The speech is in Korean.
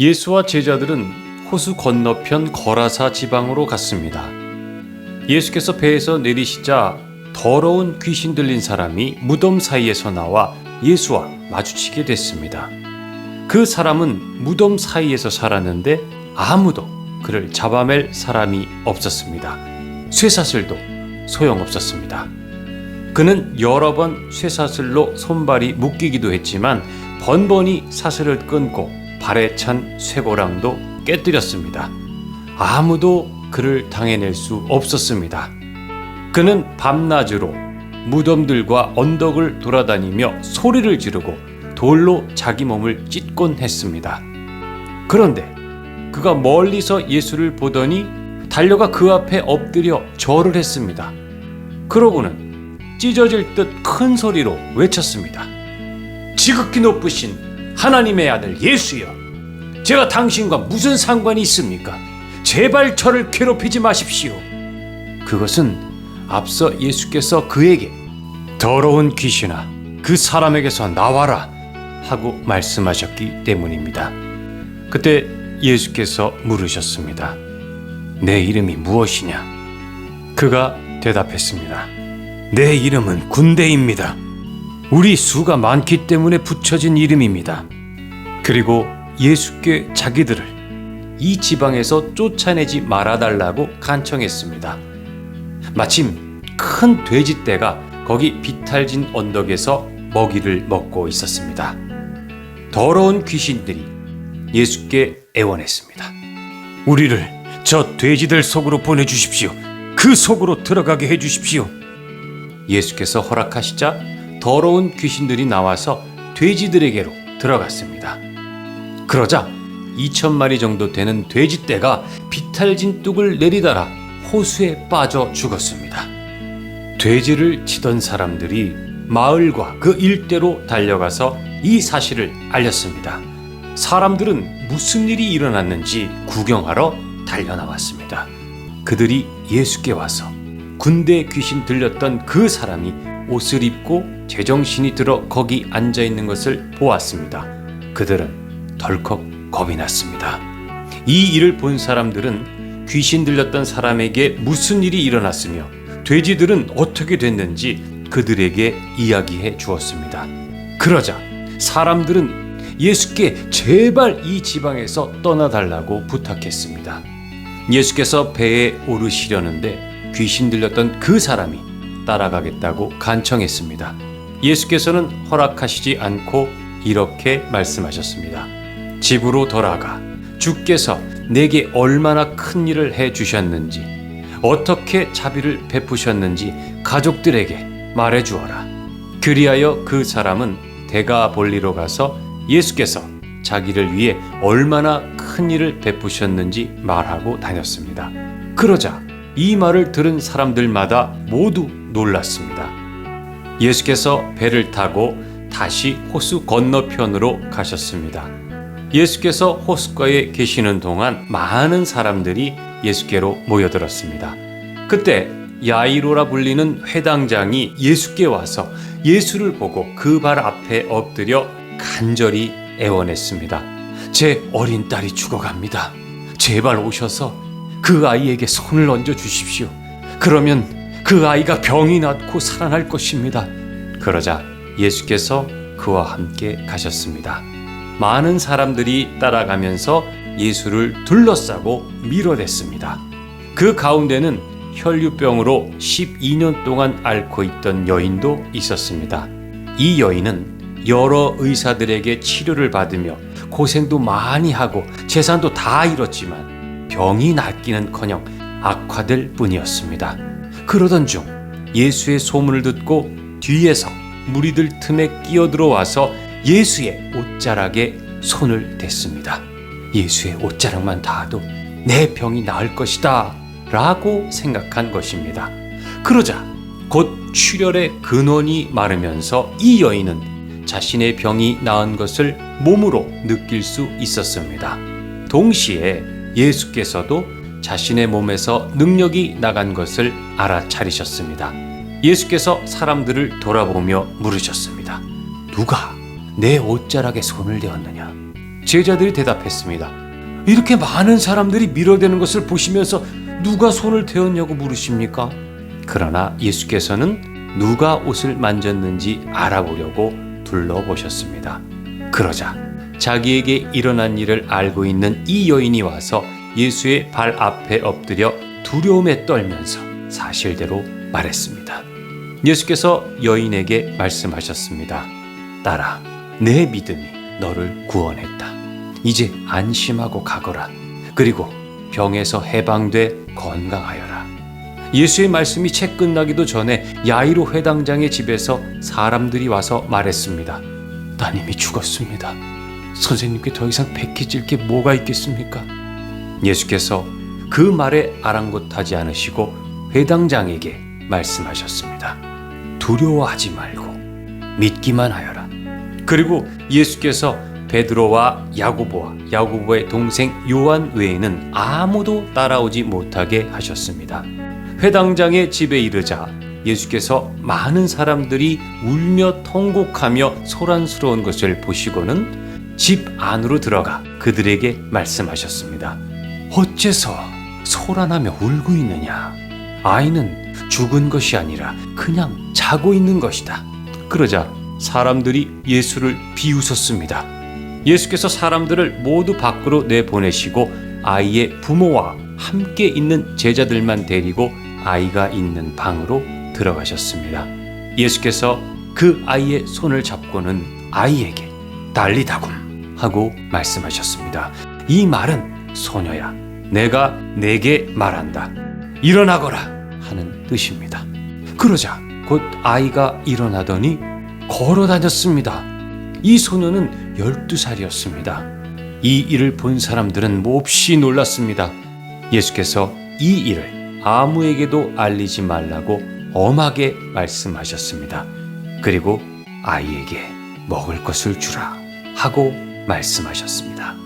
예수와 제자들은 호수 건너편 거라사 지방으로 갔습니다. 예수께서 배에서 내리시자 더러운 귀신 들린 사람이 무덤 사이에서 나와 예수와 마주치게 됐습니다. 그 사람은 무덤 사이에서 살았는데 아무도 그를 잡아맬 사람이 없었습니다. 쇠사슬도 소용없었습니다. 그는 여러 번 쇠사슬로 손발이 묶이기도 했지만 번번이 사슬을 끊고 발에 찬 쇠고랑도 깨뜨렸습니다. 아무도 그를 당해낼 수 없었습니다. 그는 밤낮으로 무덤들과 언덕을 돌아다니며 소리를 지르고 돌로 자기 몸을 찢곤 했습니다. 그런데 그가 멀리서 예수를 보더니 달려가 그 앞에 엎드려 절을 했습니다. 그러고는 찢어질 듯 큰 소리로 외쳤습니다. 지극히 높으신 하나님의 아들 예수여, 제가 당신과 무슨 상관이 있습니까? 제발 저를 괴롭히지 마십시오. 그것은 앞서 예수께서 그에게 더러운 귀신아, 그 사람에게서 나와라 하고 말씀하셨기 때문입니다. 그때 예수께서 물으셨습니다. 내 이름이 무엇이냐? 그가 대답했습니다. 내 이름은 군대입니다. 우리 수가 많기 때문에 붙여진 이름입니다. 그리고 예수께 자기들을 이 지방에서 쫓아내지 말아달라고 간청했습니다. 마침 큰 돼지떼가 거기 비탈진 언덕에서 먹이를 먹고 있었습니다. 더러운 귀신들이 예수께 애원했습니다. 우리를 저 돼지들 속으로 보내주십시오. 그 속으로 들어가게 해주십시오. 예수께서 허락하시자 더러운 귀신들이 나와서 돼지들에게로 들어갔습니다. 그러자 2천 마리 정도 되는 돼지떼가 비탈진 뚝을 내리달아 호수에 빠져 죽었습니다. 돼지를 치던 사람들이 마을과 그 일대로 달려가서 이 사실을 알렸습니다. 사람들은 무슨 일이 일어났는지 구경하러 달려나왔습니다. 그들이 예수께 와서 군대 귀신 들렸던 그 사람이 옷을 입고 제정신이 들어 거기 앉아 있는 것을 보았습니다. 그들은 덜컥 겁이 났습니다. 이 일을 본 사람들은 귀신 들렸던 사람에게 무슨 일이 일어났으며 돼지들은 어떻게 됐는지 그들에게 이야기해 주었습니다. 그러자 사람들은 예수께 제발 이 지방에서 떠나달라고 부탁했습니다. 예수께서 배에 오르시려는데 귀신 들렸던 그 사람이 따라가겠다고 간청했습니다. 예수께서는 허락하시지 않고 이렇게 말씀하셨습니다. 집으로 돌아가 주께서 내게 얼마나 큰 일을 해 주셨는지 어떻게 자비를 베푸셨는지 가족들에게 말해 주어라. 그리하여 그 사람은 대가 볼리로 가서 예수께서 자기를 위해 얼마나 큰 일을 베푸셨는지 말하고 다녔습니다. 그러자 이 말을 들은 사람들마다 모두 놀랐습니다. 예수께서 배를 타고 다시 호수 건너편으로 가셨습니다. 예수께서 호숫가에 계시는 동안 많은 사람들이 예수께로 모여들었습니다. 그때 야이로라 불리는 회당장이 예수께 와서 예수를 보고 그 발 앞에 엎드려 간절히 애원했습니다. 제 어린 딸이 죽어갑니다. 제발 오셔서 그 아이에게 손을 얹어 주십시오. 그러면 그 아이가 병이 낫고 살아날 것입니다. 그러자 예수께서 그와 함께 가셨습니다. 많은 사람들이 따라가면서 예수를 둘러싸고 밀어댔습니다. 그 가운데는 혈류병으로 12년 동안 앓고 있던 여인도 있었습니다. 이 여인은 여러 의사들에게 치료를 받으며 고생도 많이 하고 재산도 다 잃었지만 병이 낫기는 커녕 악화될 뿐이었습니다. 그러던 중 예수의 소문을 듣고 뒤에서 무리들 틈에 끼어들어와서 예수의 옷자락에 손을 댔습니다. 예수의 옷자락만 닿아도 내 병이 나을 것이다 라고 생각한 것입니다. 그러자 곧 출혈의 근원이 마르면서 이 여인은 자신의 병이 나은 것을 몸으로 느낄 수 있었습니다. 동시에 예수께서도 자신의 몸에서 능력이 나간 것을 알아차리셨습니다. 예수께서 사람들을 돌아보며 물으셨습니다. 누가 내 옷자락에 손을 대었느냐? 제자들이 대답했습니다. 이렇게 많은 사람들이 밀어대는 것을 보시면서 누가 손을 대었냐고 물으십니까? 그러나 예수께서는 누가 옷을 만졌는지 알아보려고 둘러보셨습니다. 그러자 자기에게 일어난 일을 알고 있는 이 여인이 와서 예수의 발 앞에 엎드려 두려움에 떨면서 사실대로 말했습니다. 예수께서 여인에게 말씀하셨습니다. 딸아, 내 믿음이 너를 구원했다. 이제 안심하고 가거라. 그리고 병에서 해방돼 건강하여라. 예수의 말씀이 채 끝나기도 전에 야이로 회당장의 집에서 사람들이 와서 말했습니다. 따님이 죽었습니다. 선생님께 더 이상 백해질 게 뭐가 있겠습니까? 예수께서 그 말에 아랑곳하지 않으시고 회당장에게 말씀하셨습니다. 두려워하지 말고 믿기만 하여라. 그리고 예수께서 베드로와 야고보와 야고보의 동생 요한 외에는 아무도 따라오지 못하게 하셨습니다. 회당장의 집에 이르자 예수께서 많은 사람들이 울며 통곡하며 소란스러운 것을 보시고는 집 안으로 들어가 그들에게 말씀하셨습니다. 어째서 소란하며 울고 있느냐? 아이는 죽은 것이 아니라 그냥 자고 있는 것이다. 그러자 사람들이 예수를 비웃었습니다. 예수께서 사람들을 모두 밖으로 내보내시고 아이의 부모와 함께 있는 제자들만 데리고 아이가 있는 방으로 들어가셨습니다. 예수께서 그 아이의 손을 잡고는 아이에게 달리다굼 하고 말씀하셨습니다. 이 말은 소녀야, 내가 내게 말한다. 일어나거라 하는 뜻입니다. 그러자 곧 아이가 일어나더니 걸어 다녔습니다. 이 소녀는 12살이었습니다. 이 일을 본 사람들은 몹시 놀랐습니다. 예수께서 이 일을 아무에게도 알리지 말라고 엄하게 말씀하셨습니다. 그리고 아이에게 먹을 것을 주라 하고 말씀하셨습니다.